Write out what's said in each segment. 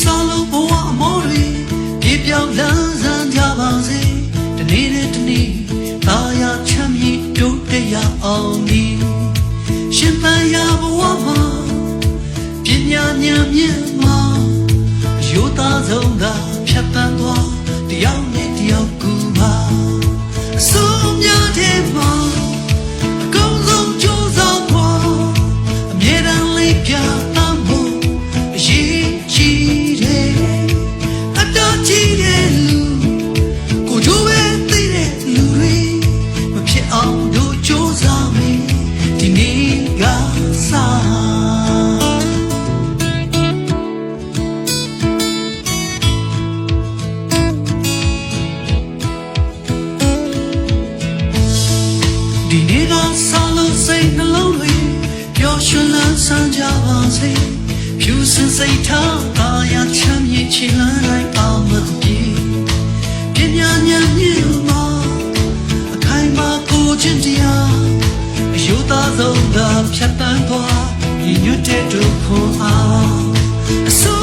ဆောင်းလို့ဘဝအမောတွေပြေပြောင်းလန်းဆန်းကြပါစေတနေ့နဲ့တနေ့သာယာချမ်းမြေ့တိုးတက်ရအောင်ဒီရှင်သန်ရာဘဝမှာပညာဉာဏ်မြင့်မှာရိုးသားဆုံးကဖြတ်တန်းသွားတယောက်နဲ့တယောက်ကူပါအစိုးများတဲ့မှာအကုန်လုံးကြိုးစားဖို့အမြဲတမ်းလေးပြသဖို့ ဒီနေ့ကဆောင်းလို့စိတ်နှလုံးတွေပျော်ရွှင်လန်းဆန်းကြပါစေဖြူစင်စိတ်ထားပါရချမ်းမြေ့ချီလန်းတိုင်းအောင်မပြေပညာဉာဏ်မြင့်မှာအခိုင်မာကိုချင်းတရားအယုသားဆုံးသာဖြတ်တန်းသွားညီညွတ်တဲ့ဒုက္ခအားအဆုံး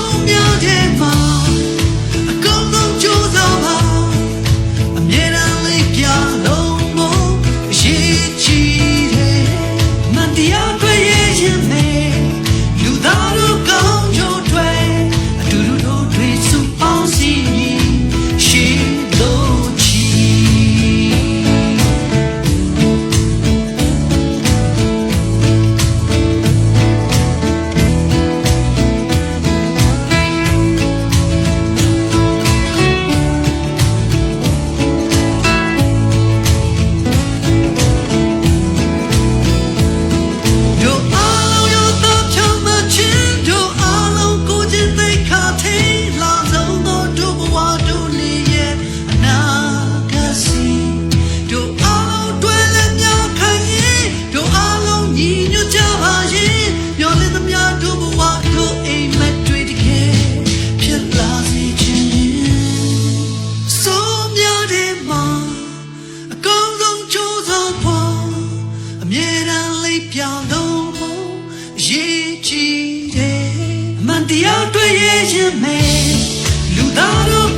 တရားတွေ့ရဲ့ရင်မဲ့လူသားတို့